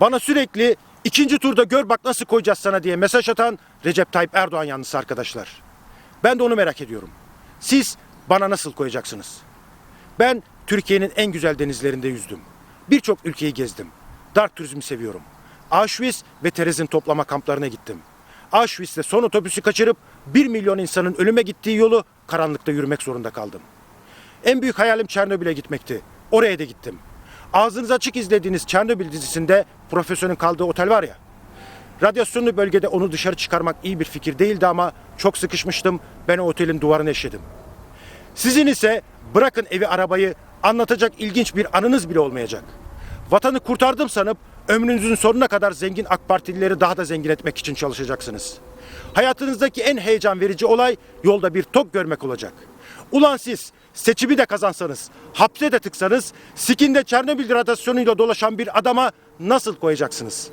bana sürekli ikinci turda gör bak nasıl koyacağız sana diye mesaj atan Recep Tayyip Erdoğan yanlısı arkadaşlar. Ben de onu merak ediyorum. Siz bana nasıl koyacaksınız? Ben Türkiye'nin en güzel denizlerinde yüzdüm. Birçok ülkeyi gezdim. Dark turizmi seviyorum. Auschwitz ve Terezin toplama kamplarına gittim. Auschwitz'te son otobüsü kaçırıp 1 milyon insanın ölüme gittiği yolu karanlıkta yürümek zorunda kaldım. En büyük hayalim Çernobil'e gitmekti. Oraya da gittim. Ağzınız açık izlediğiniz Çernobil dizisinde profesörün kaldığı otel var ya. Radyasyonlu bölgede onu dışarı çıkarmak iyi bir fikir değildi ama çok sıkışmıştım. Ben o otelin duvarını eşedim. Sizin ise bırakın evi arabayı anlatacak ilginç bir anınız bile olmayacak. Vatanı kurtardım sanıp ömrünüzün sonuna kadar zengin AK Partilileri daha da zengin etmek için çalışacaksınız. Hayatınızdaki en heyecan verici olay yolda bir tok görmek olacak. Ulan siz seçimi de kazansanız, hapse de tıksanız, sikinde Çernobil radyasyonuyla dolaşan bir adama nasıl koyacaksınız?